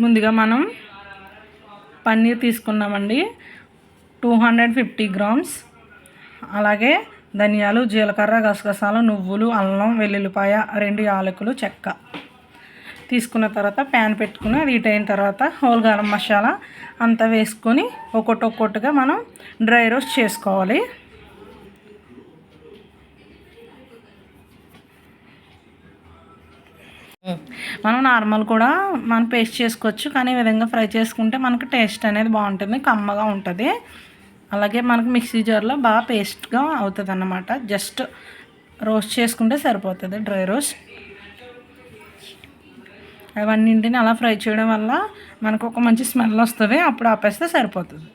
ముందుగా మనం పన్నీర్ తీసుకున్నామండి. Two hundred fifty grams. అలాగే ధనియాలు జీలకర్ర గసగసాలు నువ్వులు అల్లం వెల్లుల్లిపాయ రెండు యాలకులు చెక్క. తీసుకున్న తర్వాత ప్యాన్ పెట్టుకుని అది హీట్ అయిన తర్వాత హోల్ గరం మసాలా అంతా వేసుకొని ఒక్కొక్కటి ఒక్కొక్కటిగా మనం డ్రై రోస్ట్ చేసుకోవాలి. మనం నార్మల్ కూడా మనం పేస్ట్ చేసుకోవచ్చు కానీ ఈ విధంగా ఫ్రై చేసుకుంటే మనకు టేస్ట్ అనేది బాగుంటుంది కమ్మగా ఉంటుంది. అలాగే మనకు మిక్సీ జార్లో బాగా పేస్ట్గా అవుతుంది అన్నమాట జస్ట్ రోస్ట్ చేసుకుంటే సరిపోతుంది డ్రై రోస్ట్. అవన్నింటిని అలా ఫ్రై చేయడం వల్ల మనకు ఒక మంచి స్మెల్ వస్తుంది అప్పుడు ఆపేస్తే సరిపోతుంది.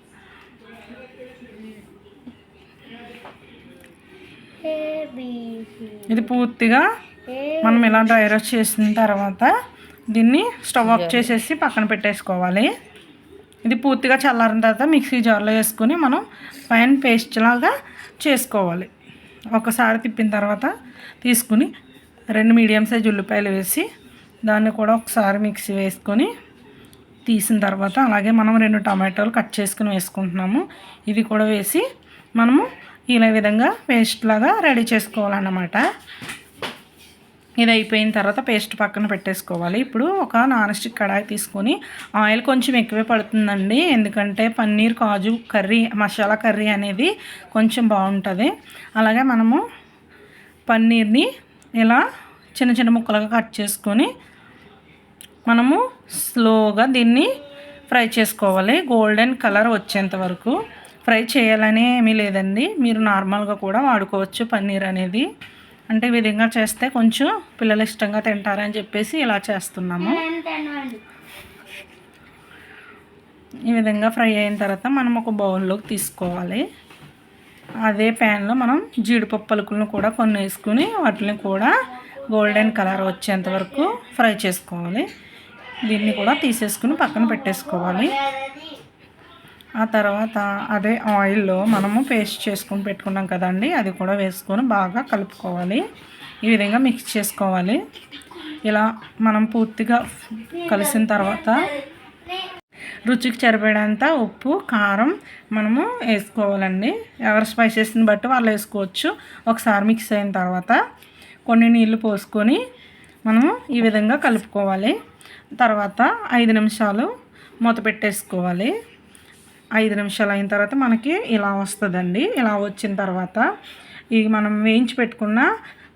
ఇది పూర్తిగా మనం ఇలా డ్రై రోస్ట్ చేసిన తర్వాత దీన్ని స్టవ్ ఆఫ్ చేసేసి పక్కన పెట్టేసుకోవాలి. ఇది పూర్తిగా చల్లారిన తర్వాత మిక్సీ జార్లో వేసుకొని మనం పైన పేస్ట్ లాగా చేసుకోవాలి. ఒకసారి తిప్పిన తర్వాత తీసుకుని రెండు మీడియం సైజ్ ఉల్లిపాయలు వేసి దాన్ని కూడా ఒకసారి మిక్సీ వేసుకొని తీసిన తర్వాత అలాగే మనం రెండు టమాటోలు కట్ చేసుకుని వేసుకుంటున్నాము. ఇది కూడా వేసి మనము ఇలా విధంగా పేస్ట్ లాగా రెడీ చేసుకోవాలన్నమాట. ఇది అయిపోయిన తర్వాత పేస్ట్ పక్కన పెట్టేసుకోవాలి. ఇప్పుడు ఒక నాన్ స్టిక్ కడాయి తీసుకొని ఆయిల్ కొంచెం ఎక్కువే పడుతుందండి. ఎందుకంటే పన్నీర్ కాజు కర్రీ మసాలా కర్రీ అనేది కొంచెం బాగుంటుంది. అలాగే మనము పన్నీర్ని ఇలా చిన్న చిన్న ముక్కలుగా కట్ చేసుకొని మనము స్లోగా దీన్ని ఫ్రై చేసుకోవాలి. గోల్డెన్ కలర్ వచ్చేంత వరకు. ఫ్రై చేయాలనే ఏమీ లేదండి. మీరు నార్మల్గా కూడా వాడుకోవచ్చు పన్నీర్ అనేది. అంటే ఈ విధంగా చేస్తే కొంచెం పిల్లలు ఇష్టంగా తింటారని చెప్పేసి ఇలా చేస్తున్నాము. ఈ విధంగా ఫ్రై అయిన తర్వాత మనం ఒక బౌల్లోకి తీసుకోవాలి. అదే ప్యాన్లో మనం జీడిపప్పు పలుకులను కూడా కొన్ని వేసుకుని వాటిని కూడా గోల్డెన్ కలర్ వచ్చేంత వరకు ఫ్రై చేసుకోవాలి. దీన్ని కూడా తీసేసుకుని పక్కన పెట్టేసుకోవాలి. ఆ తర్వాత అదే ఆయిల్లో మనము పేస్ట్ చేసుకుని పెట్టుకున్నాం కదండి అది కూడా వేసుకొని బాగా కలుపుకోవాలి. ఈ విధంగా మిక్స్ చేసుకోవాలి. ఇలా మనం పూర్తిగా కలిసిన తర్వాత రుచికి సరిపడేంత ఉప్పు కారం మనము వేసుకోవాలండి. ఎవరి స్పైసెస్ని బట్టి వాళ్ళు వేసుకోవచ్చు. ఒకసారి మిక్స్ అయిన తర్వాత కొన్ని నీళ్ళు పోసుకొని మనము ఈ విధంగా కలుపుకోవాలి. తర్వాత ఐదు నిమిషాలు మూత పెట్టేసుకోవాలి. ఐదు నిమిషాలు అయిన తర్వాత మనకి ఇలా వస్తుందండి. ఇలా వచ్చిన తర్వాత ఇవి మనం వేయించి పెట్టుకున్న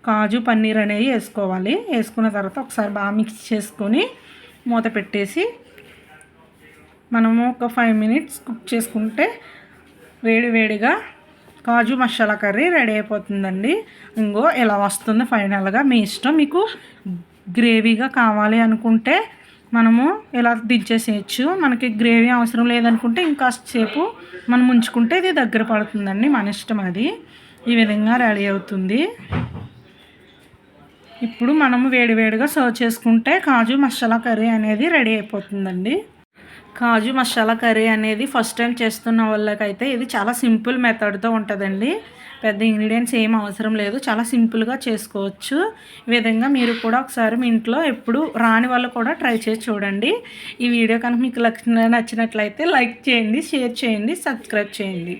కాజు పన్నీర్ అనేవి వేసుకోవాలి. వేసుకున్న తర్వాత ఒకసారి బాగా మిక్స్ చేసుకొని మూత పెట్టేసి మనము ఒక ఫైవ్ మినిట్స్ కుక్ చేసుకుంటే వేడి వేడిగా కాజు మసాలా కర్రీ రెడీ అయిపోతుందండి. ఇంకో ఇలా వస్తుంది ఫైనల్గా మీ ఇష్టం. మీకు గ్రేవీగా కావాలి అనుకుంటే మనము ఇలా దించేసేయచ్చు? మనకి గ్రేవీ అవసరం లేదనుకుంటే ఇంకాసేపు మనం ఉంచుకుంటే ఇది దగ్గర పడుతుందండి మన ఇష్టం అది. ఈ విధంగా రెడీ అవుతుంది. ఇప్పుడు మనము వేడివేడిగా సర్వ్ చేసుకుంటే కాజు మసాలా కర్రీ అనేది రెడీ అయిపోతుందండి. కాజు మసాలా కర్రీ అనేది ఫస్ట్ టైం చేస్తున్న వాళ్ళకైతే ఇది చాలా సింపుల్ మెథడ్తో ఉంటుందండి. పెద్ద ఇంగ్రీడియంట్స్ ఏం అవసరం లేదు. చాలా సింపుల్గా చేసుకోవచ్చు. ఈ విధంగా మీరు కూడా ఒకసారి మీ ఇంట్లో ఎప్పుడు రాని వాళ్ళు కూడా ట్రై చేసి చూడండి. ఈ వీడియో కనుక మీకు నచ్చినట్లయితే లైక్ చేయండి షేర్ చేయండి సబ్స్క్రైబ్ చేయండి.